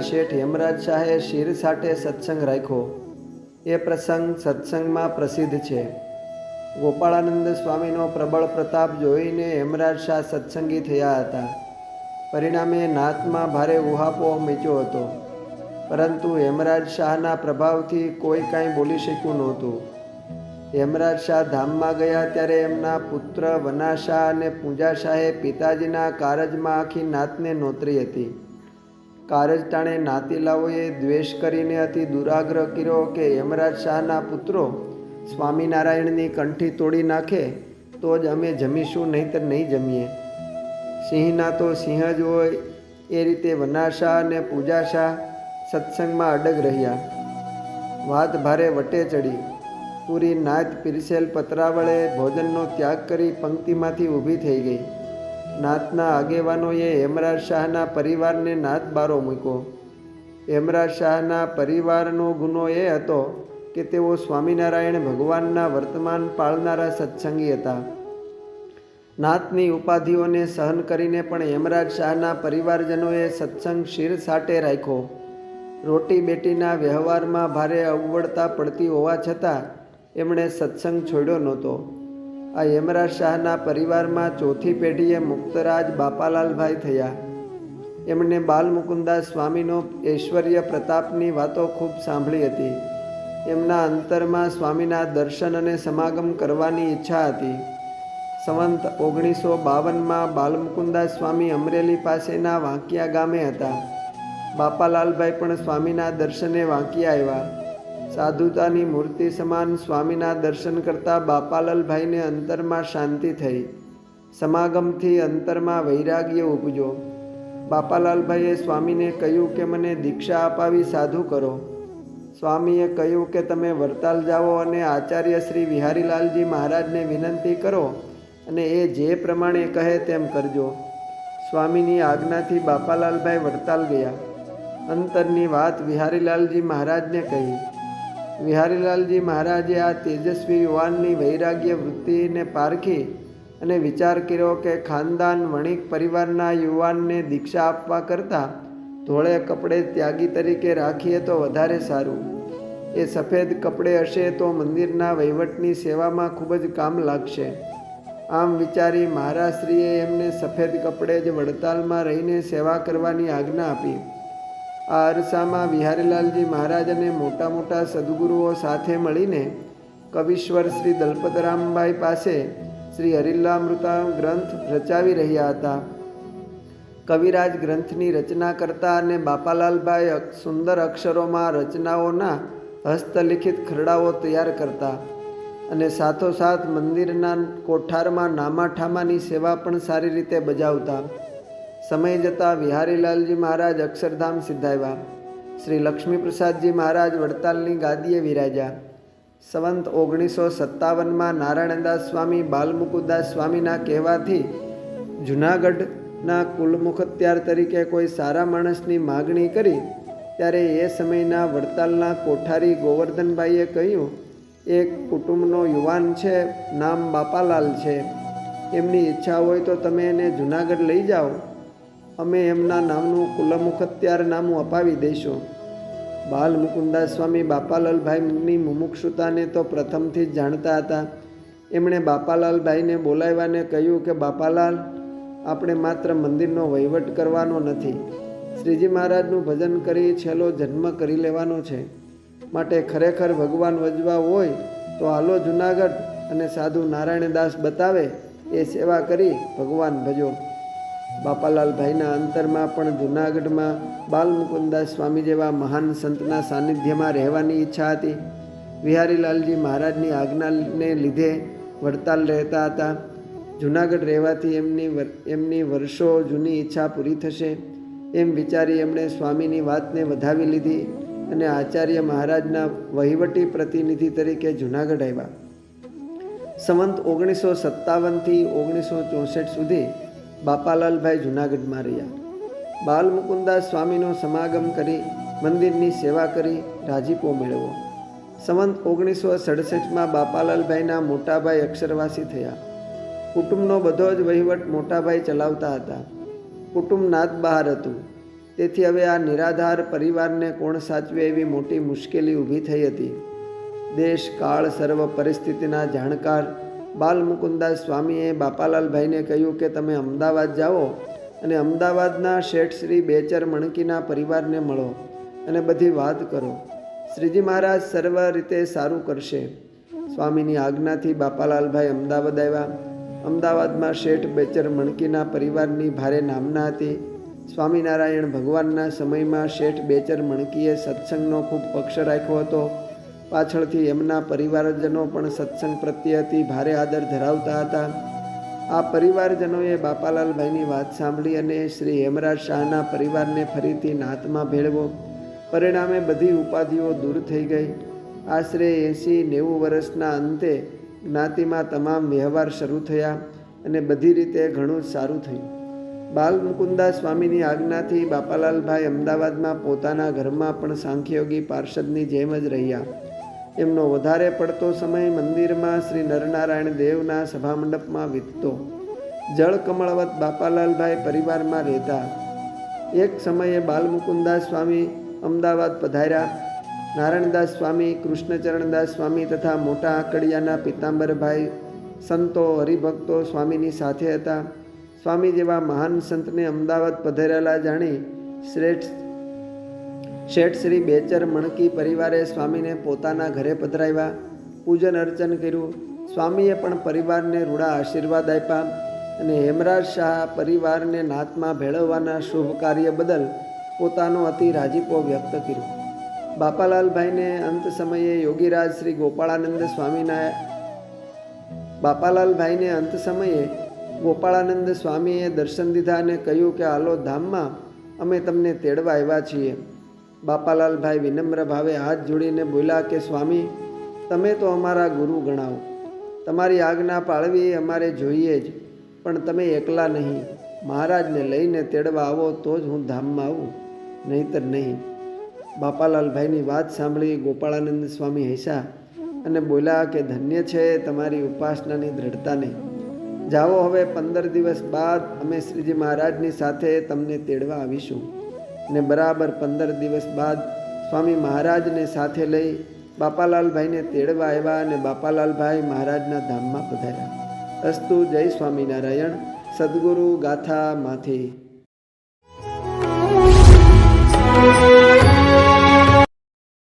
શેઠ હેમરાજ શાહે શિર સાથે સત્સંગ રાખ્યો. એ પ્રસંગ સત્સંગમાં પ્રસિદ્ધ છે. ગોપાળાનંદ સ્વામીનો પ્રબળ પ્રતાપ જોઈને હેમરાજ શાહ સત્સંગી થયા હતા. પરિણામે નાતમાં ભારે ઉહાપોહ મચ્યો હતો. પરંતુ હેમરાજ શાહના પ્રભાવથી કોઈ કાંઈ બોલી શક્યું નહોતું. હેમરાજ શાહ ધામમાં ગયા ત્યારે એમના પુત્ર વનાશાહ અને પૂજાશાહે પિતાજીના કારજમાં આખી નાતને નોતરી હતી. કારજ ટાણે નાતીલાઓએ દ્વેષ કરીને અતિ દુરાગ્રહ કર્યો કે યમરાજ શાહના પુત્રો સ્વામિનારાયણની કંઠી તોડી નાખે, તો જ અમે જમીશું, નહીંતર નહીં જમીએ. સિંહના તો સિંહ જ હોય, એ રીતે વનાશાહ અને પૂજાશાહ સત્સંગમાં અડગ રહ્યા. વાત ભારે વટે ચડી. પૂરી નાત પીરસેલ પતરાવળે ભોજનનો ત્યાગ કરી પંક્તિમાંથી ઊભી થઈ ગઈ. નાતના આગેવાનોએ હેમરાજ શાહના પરિવારને નાથ બારો મૂક્યો. હેમરાજ શાહના પરિવારનો ગુનો એ હતો કે તેઓ સ્વામિનારાયણ ભગવાનના વર્તમાન પાળનારા સત્સંગી હતા. નાથની ઉપાધિઓને સહન કરીને પણ હેમરાજ શાહના પરિવારજનોએ સત્સંગ શિર સાટે રાખ્યો. રોટી બેટીના વ્યવહારમાં ભારે અવવડતા પડતી હોવા છતાં એમણે સત્સંગ છોડ્યો નહોતો. આ યમરાજ શાહના પરિવારમાં ચોથી પેઢીએ મુક્તરાજ બાપાલાલભાઈ થયા. એમણે બાલમુકુંદાસ સ્વામીનો ઐશ્વર્ય પ્રતાપની વાતો ખૂબ સાંભળી હતી. એમના અંતરમાં સ્વામીના દર્શન અને સમાગમ કરવાની ઈચ્છા હતી. સંવંત ઓગણીસો બાવનમાં બાલમુકુંદાસ સ્વામી અમરેલી પાસેના વાંકિયા ગામે હતા. બાપાલાલભાઈ પણ સ્વામીના દર્શને વાંકિયા આવ્યા. સાધુતાની મૂર્તિ સમાન સ્વામીના દર્શન કરતાં બાપાલાલભાઈને અંતરમાં શાંતિ થઈ. સમાગમથી અંતરમાં વૈરાગ્ય ઉપજો. બાપાલાલભાઈએ સ્વામીને કહ્યું કે મને દીક્ષા અપાવી સાધુ કરો. સ્વામીએ કહ્યું કે તમે વરતાલ જાઓ અને આચાર્ય શ્રી વિહારીલાલજી મહારાજને વિનંતી કરો અને એ જે પ્રમાણે કહે તેમ કરજો. સ્વામીની આજ્ઞાથી બાપાલાલભાઈ વડતાલ ગયા. અંતરની વાત વિહારીલાલજી મહારાજને કહી. વિહારીલાલજી મહારાજે આ તેજસ્વી યુવાનની વૈરાગ્ય વૃત્તિને પારખી અને વિચાર કર્યો કે ખાનદાન વણિક પરિવારના યુવાનને દીક્ષા આપવા કરતાં ધોળે કપડે ત્યાગી તરીકે રાખીએ તો વધારે સારું. એ સફેદ કપડે હશે તો મંદિરના વહીવટની સેવામાં ખૂબ જ કામ લાગશે. આમ વિચારી મહારાજશ્રીએ એમને સફેદ કપડે જ વડતાલમાં રહીને સેવા કરવાની આજ્ઞા આપી. આ અરસામાં વિહારીલાલજી મહારાજ અને મોટા મોટા સદગુરુઓ સાથે મળીને કવિશ્વર શ્રી દલપતરામભાઈ પાસે શ્રી હરિલ્લામૃતા ગ્રંથ રચાવી રહ્યા હતા. કવિરાજ ગ્રંથની રચના કરતા અને બાપાલાલભાઈ સુંદર અક્ષરોમાં રચનાઓના હસ્તલિખિત ખરડાઓ તૈયાર કરતા અને સાથોસાથ મંદિરના કોઠારમાં નામાઠામાની સેવા પણ સારી રીતે બજાવતા. સમય જતાં વિહારીલાલજી મહારાજ અક્ષરધામ સિદ્ધાવ્યા. શ્રી લક્ષ્મીપ્રસાદજી મહારાજ વડતાલની ગાદીએ વિરાજ્યા. સંવંત ઓગણીસો સત્તાવનમાં નારાયણદાસ સ્વામી બાલમુકુદાસ સ્વામીના કહેવાથી જૂનાગઢના કુલમુખત્યાર તરીકે કોઈ સારા માણસની માગણી કરી, ત્યારે એ સમયના વડતાલના કોઠારી ગોવર્ધનભાઈએ કહ્યું, એક કુટુંબનો યુવાન છે, નામ બાપાલાલ છે. એમની ઈચ્છા હોય તો તમે એને જૂનાગઢ લઈ જાઓ. અમે એમના નામનું કુલમુખત્યાર નામું અપાવી દઈશું. બાલ મુકુંદાસ સ્વામી બાપાલાલભાઈની મુમુક્ષુતાને તો પ્રથમથી જ જાણતા હતા. એમણે બાપાલાલભાઈને બોલાવ્યાને કહ્યું કે, બાપાલાલ, આપણે માત્ર મંદિરનો વહીવટ કરવાનો નથી. શ્રીજી મહારાજનું ભજન કરી છેલ્લો જન્મ કરી લેવાનો છે. માટે ખરેખર ભગવાન વજવા હોય તો હાલો જુનાગઢ અને સાધુ નારાયણદાસ બતાવે, એ સેવા કરી ભગવાન ભજો. બાપાલાલભાઈના અંતરમાં પણ જૂનાગઢમાં બાલમુકુંદાસ સ્વામી જેવા મહાન સંતના સાનિધ્યમાં રહેવાની ઈચ્છા હતી. વિહારીલાલજી મહારાજની આજ્ઞાને લીધે વડતાલ રહેતા હતા. જૂનાગઢ રહેવાથી એમની એમની વર્ષો જૂની ઈચ્છા પૂરી થશે એમ વિચારી એમણે સ્વામીની વાતને વધાવી લીધી અને આચાર્ય મહારાજના વહીવટી પ્રતિનિધિ તરીકે જૂનાગઢ આવ્યા. સંવંત ઓગણીસો સત્તાવનથી ઓગણીસો ચોસઠ સુધી બાપાલાલભાઈ જૂનાગઢમાં રહ્યા. બાલમુકુંદાસ સ્વામીનો સમાગમ કરી મંદિરની સેવા કરી રાજીપો મેળવ્યો. સંવંત ઓગણીસો સડસઠમાં બાપાલાલભાઈના મોટાભાઈ અક્ષરવાસી થયા. કુટુંબનો બધો જ વહીવટ મોટાભાઈ ચલાવતા હતા. કુટુંબ નાદ બહાર હતું. તેથી હવે આ નિરાધાર પરિવારને કોણ સાચવે એવી મોટી મુશ્કેલી ઊભી થઈ હતી. દેશ, કાળ, સર્વ પરિસ્થિતિના જાણકાર બાલ મુકુંદાસ સ્વામીએ બાપાલાલભાઈને કહ્યું કે તમે અમદાવાદ જાઓ અને અમદાવાદના શેઠ શ્રી બેચર મણકીના પરિવારને મળો અને બધી વાત કરો. શ્રીજી મહારાજ સર્વ રીતે સારું કરશે. સ્વામીની આજ્ઞાથી બાપાલાલભાઈ અમદાવાદ આવ્યા. અમદાવાદમાં શેઠ બેચર મણકીના પરિવારની ભારે નામના હતી. સ્વામિનારાયણ ભગવાનના સમયમાં શેઠ બેચર મણકીએ સત્સંગનો ખૂબ પક્ષ રાખ્યો હતો. પાછળથી એમના પરિવારજનો પણ સત્સંગ પ્રત્યે હતી ભારે આદર ધરાવતા હતા. આ પરિવારજનોએ બાપાલાલભાઈની વાત સાંભળી અને શ્રી હેમરાજ શાહના પરિવારને ફરીથી નાતમાં ભેળવો. પરિણામે બધી ઉપાધિઓ દૂર થઈ ગઈ. આશરે એંસી નેવું વર્ષના અંતે જ્ઞાતિમાં તમામ વ્યવહાર શરૂ થયા અને બધી રીતે ઘણું જ સારું થયું. બાલ મુકુંદા સ્વામીની આજ્ઞાથી બાપાલાલભાઈ અમદાવાદમાં પોતાના ઘરમાં પણ સાંખ્યોગી પાર્ષદની જેમ જ રહ્યા. એમનો વધારે પડતો સમય મંદિરમાં શ્રી નરનારાયણ દેવના સભામંડપમાં વીતતો. જળ કમળવત બાપાલાલભાઈ પરિવારમાં રહેતા. એક સમયે બાલમુકુંદાસ સ્વામી અમદાવાદ પધાર્યા. નારાયણદાસ સ્વામી, કૃષ્ણચરણદાસ સ્વામી તથા મોટા આકડિયાના પિતાંબરભાઈ, સંતો, હરિભક્તો સ્વામીની સાથે હતા. સ્વામી જેવા મહાન સંતને અમદાવાદ પધારેલા જાણી શ્રેષ્ઠ શેઠ શ્રી બેચર મણકી પરિવારે સ્વામીને પોતાના ઘરે પધરાવ્યા. પૂજન અર્ચન કર્યું. સ્વામીએ પણ પરિવારને રૂડા આશીર્વાદ આપ્યા અને હેમરાજ શાહ પરિવારને નાતમાં ભેળવવાના શુભ કાર્ય બદલ પોતાનો અતિ રાજીપો વ્યક્ત કર્યો. બાપાલાલભાઈને અંત સમયે યોગીરાજ શ્રી ગોપાળાનંદ સ્વામીના બાપાલાલભાઈને અંત સમયે ગોપાળાનંદ સ્વામીએ દર્શન દીધા અને કહ્યું કે, આલો ધામમાં અમે તમને તેડવા આવ્યા છીએ. બાપાલાલભાઈ વિનમ્ર ભાવે હાથ જોડીને બોલ્યા કે, સ્વામી, તમે તો અમારા ગુરુ ગણાવો તમારી આજ્ઞા પાળવી અમારે જોઈએ જ, પણ તમે એકલા નહીં. મહારાજને લઈને તેડવા આવો તો જ હું ધામમાં આવું. નહીતર નહીં. બાપાલાલભાઈની વાત સાંભળી ગોપાળાનંદ સ્વામી હૈસા અને બોલ્યા કે, ધન્ય છે તમારી ઉપાસનાની દ્રઢતાને. જાઓ હવે પંદર દિવસ બાદ અમે શ્રીજી મહારાજની સાથે તમને તેડવા આવીશું. ને બરાબર પંદર દિવસ બાદ સ્વામી મહારાજને સાથે લઈ બાપાલાલભાઈને તેડવા આવ્યા અને બાપાલાલભાઈ મહારાજના ધામમાં પધાર્યા અસ્તુ જય સ્વામિનારાયણ, સદગુરુ ગાથા માથી Thank you.